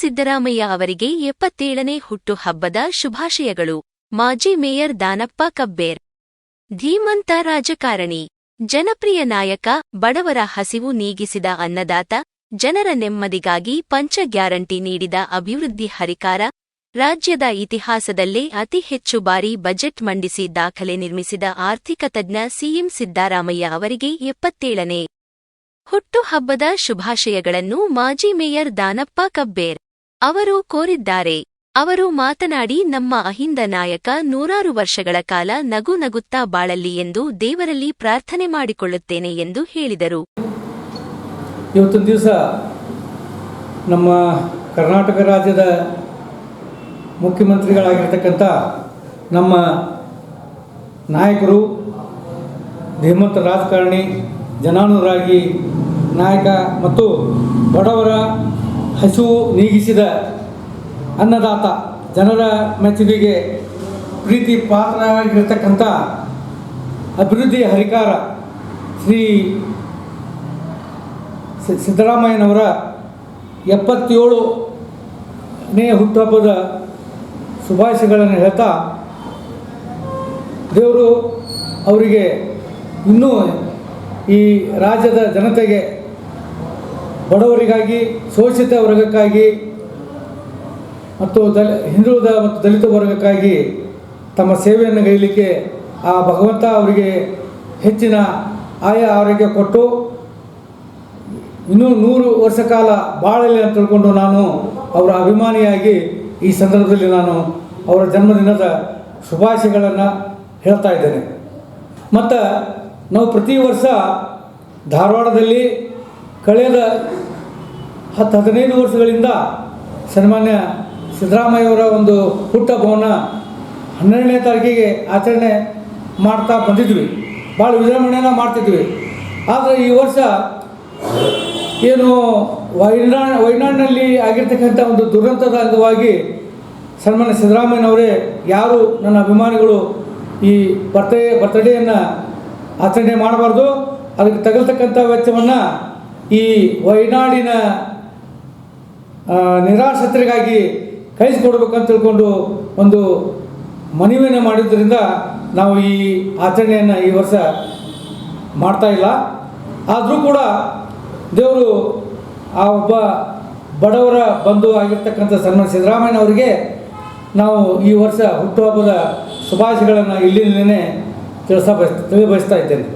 ಸಿದ್ದರಾಮಯ್ಯ ಅವರಿಗೆ ಎಪ್ಪತ್ತೇಳನೇ ಹುಟ್ಟುಹಬ್ಬದ ಶುಭಾಶಯಗಳು. ಮಾಜಿ ಮೇಯರ್ ದಾನಪ್ಪ ಕಬ್ಬೇರ್. ಧೀಮಂತ ರಾಜಕಾರಣಿ. ಜನಪ್ರಿಯ ನಾಯಕ, ಬಡವರ ಹಸಿವು ನೀಗಿಸಿದ ಅನ್ನದಾತ, ಜನರ ನೆಮ್ಮದಿಗಾಗಿ ಪಂಚ ಗ್ಯಾರಂಟಿ ನೀಡಿದ ಅಭಿವೃದ್ಧಿ ಹರಿಕಾರ, ರಾಜ್ಯದ ಇತಿಹಾಸದಲ್ಲೇ ಅತಿ ಹೆಚ್ಚು ಬಾರಿ ಬಜೆಟ್ ಮಂಡಿಸಿ ದಾಖಲೆ ನಿರ್ಮಿಸಿದ ಆರ್ಥಿಕ ತಜ್ಞ ಸಿಎಂ ಸಿದ್ದರಾಮಯ್ಯ ಅವರಿಗೆ ಎಪ್ಪತ್ತೇಳನೇ ಹುಟ್ಟುಹಬ್ಬದ ಶುಭಾಶಯಗಳನ್ನು ಮಾಜಿ ಮೇಯರ್ ದಾನಪ್ಪ ಕಬ್ಬೇರ್. ಅವರು ಕೋರಿದ್ದಾರೆ. ಅವರು ಮಾತನಾಡಿ, ನಮ್ಮ ಅಹಿಂದ ನಾಯಕ ನೂರಾರು ವರ್ಷಗಳ ಕಾಲ ನಗು ನಗುತ್ತಾ ಬಾಳಲಿ ಎಂದು ದೇವರಲ್ಲಿ ಪ್ರಾರ್ಥನೆ ಮಾಡಿಕೊಳ್ಳುತ್ತೇನೆ ಎಂದು ಹೇಳಿದರು. ಇವತ್ತಿನ ದಿವಸ ನಮ್ಮ ಕರ್ನಾಟಕ ರಾಜ್ಯದ ಮುಖ್ಯಮಂತ್ರಿಗಳಾಗಿರ್ತಕ್ಕಂಥ ನಮ್ಮ ನಾಯಕರು ಧೀಮಂತ ರಾಜಕಾರಣಿ, ಜನಾನುರಾಗಿ ನಾಯಕ ಮತ್ತು ಬಡವರ ಹಸಿವು ನೀಗಿಸಿದ ಅನ್ನದಾತ ಜನರ ಮೆಚ್ಚುಗೆಗೆ ಪ್ರೀತಿ ಪಾತ್ರರಾಗಿರ್ತಕ್ಕಂಥ ಅಭಿವೃದ್ಧಿ ಹರಿಕಾರ ಶ್ರೀ ಸಿದ್ದರಾಮಯ್ಯನವರ ಎಪ್ಪತ್ತೇಳನೇ ಹುಟ್ಟುಹಬ್ಬದ ಶುಭಾಶಯಗಳನ್ನು ಹೇಳ್ತಾ ದೇವರು ಅವರಿಗೆ ಇನ್ನೂ ಈ ರಾಜ್ಯದ ಜನತೆಗೆ ಬಡವರಿಗಾಗಿ, ಶೋಷಿತ ವರ್ಗಕ್ಕಾಗಿ ಮತ್ತು ದಲ, ಹಿಂದುಳಿದ ಮತ್ತು ದಲಿತ ವರ್ಗಕ್ಕಾಗಿ ತಮ್ಮ ಸೇವೆಯನ್ನು ಗೈಲಿಕ್ಕೆ ಆ ಭಗವಂತ ಅವರಿಗೆ ಹೆಚ್ಚಿನ ಆಯ ಆರೋಗ್ಯ ಕೊಟ್ಟು, ಇನ್ನೂ ನೂರು ವರ್ಷ ಕಾಲ ಬಾಳಲಿ ಅಂತ ತಿಳ್ಕೊಂಡು ನಾನು ಅವರ ಅಭಿಮಾನಿಯಾಗಿ ಈ ಸಂದರ್ಭದಲ್ಲಿ ನಾನು ಅವರ ಜನ್ಮದಿನದ ಶುಭಾಶಯಗಳನ್ನು ಹೇಳ್ತಾ ಇದ್ದೇನೆ. ಮತ್ತು ನಾವು ಪ್ರತಿ ವರ್ಷ ಧಾರವಾಡದಲ್ಲಿ ಕಳೆದ ಹತ್ತು ಹದಿನೈದು ವರ್ಷಗಳಿಂದ ಸನ್ಮಾನ್ಯ ಸಿದ್ದರಾಮಯ್ಯವರ ಒಂದು ಹುಟ್ಟಹಬ್ಬವನ್ನು ಹನ್ನೆರಡನೇ ತಾರೀಕಿಗೆ ಆಚರಣೆ ಮಾಡ್ತಾ ಬಂದಿದ್ವಿ. ಭಾಳ ವಿಜೃಂಭಣೆಯನ್ನು ಮಾಡ್ತಿದ್ವಿ. ಆದರೆ ಈ ವರ್ಷ ಏನು ವೈನಾ, ವೈನಾಡಿನಲ್ಲಿ ಆಗಿರ್ತಕ್ಕಂಥ ಒಂದು ದುರಂತದ ಅಂಗವಾಗಿ ಸನ್ಮಾನ್ಯ ಸಿದ್ದರಾಮಯ್ಯನವರೇ ಯಾರು ನನ್ನ ಅಭಿಮಾನಿಗಳು ಈ ಬರ್ತ್ಡೇ, ಬರ್ತ್ಡೇಯನ್ನು ಆಚರಣೆ ಮಾಡಬಾರ್ದು. ಅದಕ್ಕೆ ತಗಲ್ತಕ್ಕಂಥ ವೆಚ್ಚವನ್ನು ಈ ವೈನಾಡಿನ ನಿರಾಶ್ರಿತರಿಗಾಗಿ ಕಳಿಸ್ಕೊಡ್ಬೇಕಂತ ತಿಳ್ಕೊಂಡು ಒಂದು ಮನವಿಯನ್ನು ಮಾಡಿದ್ದರಿಂದ ನಾವು ಈ ಆಚರಣೆಯನ್ನು ಈ ವರ್ಷ ಮಾಡ್ತಾ ಇಲ್ಲ. ಆದರೂ ಕೂಡ ದೇವರು ಆ ಒಬ್ಬ ಬಡವರ ಬಂಧು ಆಗಿರ್ತಕ್ಕಂಥ ಸನ್ಮಾನ ಸಿದ್ದರಾಮಯ್ಯ ಅವರಿಗೆ ನಾವು ಈ ವರ್ಷ ಹುಟ್ಟುಹಬ್ಬದ ಶುಭಾಶಯಗಳನ್ನು ಇಲ್ಲಿಂದಲೇ ತಿಳಿಸ ಬಯಸ್, ತಿಳಿಬಯಸ್ತಾ ಇದ್ದೇನೆ.